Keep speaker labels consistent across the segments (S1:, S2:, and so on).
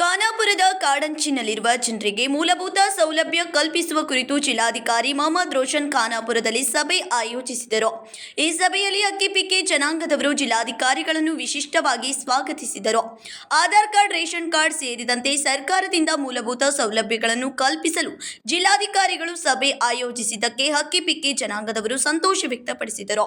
S1: ಖಾನಾಪುರದ ಕಾಡಂಚಿನಲ್ಲಿರುವ ಜನರಿಗೆ ಮೂಲಭೂತ ಸೌಲಭ್ಯ ಕಲ್ಪಿಸುವ ಕುರಿತು ಜಿಲ್ಲಾಧಿಕಾರಿ ಮೊಹಮ್ಮದ್ ರೋಷನ್ ಖಾನಾಪುರದಲ್ಲಿ ಸಭೆ ಆಯೋಜಿಸಿದರು. ಈ ಸಭೆಯಲ್ಲಿ ಅಕ್ಕಿಪಿಕ್ಕಿ ಜನಾಂಗದವರು ಜಿಲ್ಲಾಧಿಕಾರಿಗಳನ್ನು ವಿಶಿಷ್ಟವಾಗಿ ಸ್ವಾಗತಿಸಿದರು. ಆಧಾರ್ ಕಾರ್ಡ್, ರೇಷನ್ ಕಾರ್ಡ್ ಸೇರಿದಂತೆ ಸರ್ಕಾರದಿಂದ ಮೂಲಭೂತ ಸೌಲಭ್ಯಗಳನ್ನು ಕಲ್ಪಿಸಲು ಜಿಲ್ಲಾಧಿಕಾರಿಗಳು ಸಭೆ ಆಯೋಜಿಸಿದ್ದಕ್ಕೆ ಹಕ್ಕಿಪಿಕ್ಕಿ ಜನಾಂಗದವರು ಸಂತೋಷ ವ್ಯಕ್ತಪಡಿಸಿದರು.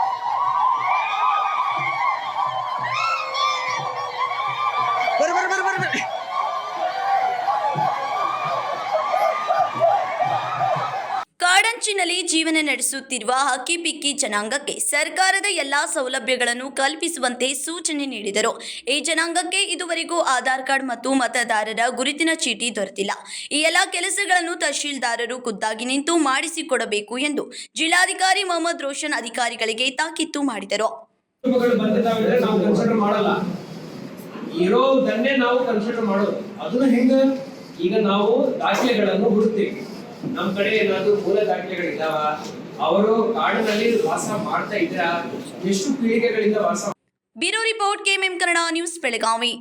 S1: ಕಾಡಂಚಿನಲ್ಲಿ ಜೀವನ ನಡೆಸುತ್ತಿರುವ ಹಕ್ಕಿಪಿಕ್ಕಿ ಜನಾಂಗಕ್ಕೆ ಸರ್ಕಾರದ ಎಲ್ಲಾ ಸೌಲಭ್ಯಗಳನ್ನು ಕಲ್ಪಿಸುವಂತೆ ಸೂಚನೆ ನೀಡಿದರು. ಈ ಜನಾಂಗಕ್ಕೆ ಇದುವರೆಗೂ ಆಧಾರ್ ಕಾರ್ಡ್ ಮತ್ತು ಮತದಾರರ ಗುರುತಿನ ಚೀಟಿ ದೊರೆತಿಲ್ಲ. ಈ ಎಲ್ಲ ಕೆಲಸಗಳನ್ನು ತಹಶೀಲ್ದಾರರು ಖುದ್ದಾಗಿ ನಿಂತು ಮಾಡಿಸಿಕೊಡಬೇಕು ಎಂದು ಜಿಲ್ಲಾಧಿಕಾರಿ ಮೊಹಮ್ಮದ್ ರೋಷನ್ ಅಧಿಕಾರಿಗಳಿಗೆ ತಾಕೀತು ಮಾಡಿದರು.
S2: ಈಗ ನಾವು ದಾಖಲೆಗಳನ್ನು ಹುಡುಕ್ತೀವಿ. ನಮ್ ಕಡೆ ಏನಾದ್ರು ಮೂಲ ದಾಖಲೆಗಳಿದಾವ? ಅವರು ಕಾಡಿನಲ್ಲಿ ವಾಸ ಮಾಡ್ತಾ ಇದ್ರ ಎಷ್ಟು ಪೀಳಿಗೆಗಳಿಂದ ವಾಸ
S1: bureau report KMM Kannada news Belagavi.